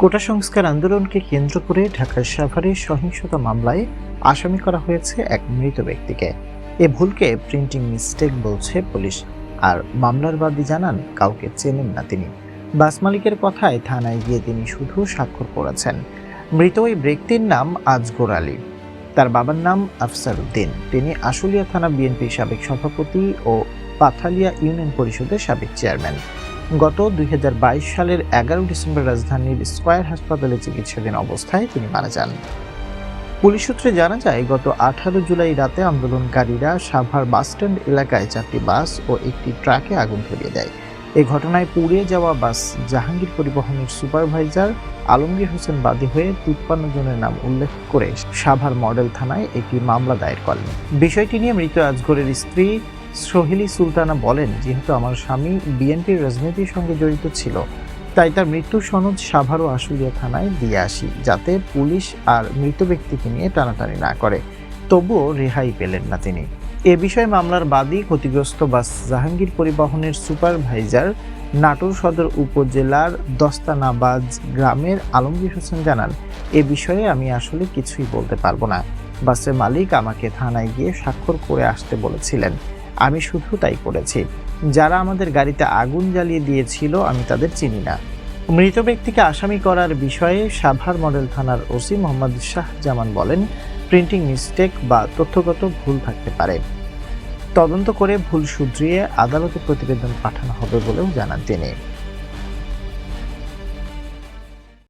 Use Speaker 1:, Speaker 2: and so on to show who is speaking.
Speaker 1: কোটা সংস্কার আন্দোলনকে কেন্দ্র করে ঢাকার সাভারে সহিংসতা মামলায় আসামি করা হয়েছে এক মৃত ব্যক্তিকে। এ ভুলকে প্রিন্টিং মিস্টেক বলছে পুলিশ। আর মামলার বাদী জানান, কাউকে চেনেন না তিনি। বাস মালিকের কথায় থানায় গিয়ে তিনি শুধু স্বাক্ষর করেছেন। মৃত ওই ব্যক্তির নাম আজগর আলী। তার বাবার নাম আফসার উদ্দিন তিনি আশুলিয়া থানা বিএনপির সাবেক সভাপতি ও পাথালিয়া ইউনিয়ন পরিষদের সাবেক চেয়ারম্যান। গত দুই হাজার বাইশ সালের এগারো ডিসেম্বর রাজধানীর স্কয়ার হাসপাতালে চিকিৎসাধীন অবস্থায় তিনি মারা যান। পুলিশ সূত্রে জানা যায়, গত আঠারো জুলাই রাতে আন্দোলনকারীরা সাভার বাসস্ট্যান্ড এলাকায় চারটি বাস ও একটি ট্রাকে আগুন ধরিয়ে দেয়। এই ঘটনায় পুড়ে যাওয়া বাস জাহাঙ্গীর পরিবহনের সুপারভাইজার আলমগীর হোসেন বাদী হয়ে তিপ্পান্ন জনের নাম উল্লেখ করে সাভার মডেল থানায় একটি মামলা দায়ের করেন। বিষয়টি নিয়ে মৃত আজগরের স্ত্রী সোহেলি সুলতানা বলেন, যেহেতু আমার স্বামী বিএনপির রাজনীতির সঙ্গে জড়িত ছিল, তাই তার মৃত্যুর সনদ সাভার ও আশুলিয়া থানায় দিয়ে আসি, যাতে পুলিশ আর মৃত ব্যক্তিকে নিয়ে টানাটানি না করে। তবুও রেহাই পেলেন না তিনি। এ বিষয়ে মামলার বাদী ক্ষতিগ্রস্ত বাস জাহাঙ্গীর পরিবহনের সুপারভাইজার নাটোর সদর উপজেলার দস্তানাবাজ গ্রামের আলমগীর হোসেন জানান, এ বিষয়ে আমি আসলে কিছুই বলতে পারব না। বাসের মালিক আমাকে থানায় গিয়ে স্বাক্ষর করে আসতে বলেছিলেন। আমি শুধু তাই করেছি। যারা আমাদের গাড়িতে আগুন জ্বালিয়ে দিয়েছিল, আমি তাদের চিনি না। মৃত ব্যক্তিকে আসামি করার বিষয়ে সাভার মডেল থানার ওসি মোহাম্মদ শাহ জামান বলেন, প্রিন্টিং মিস্টেক বা তথ্যগত ভুল থাকতে পারে। তদন্ত করে ভুল শুধরিয়ে আদালতে প্রতিবেদন পাঠানো হবে বলেও জানান তিনি।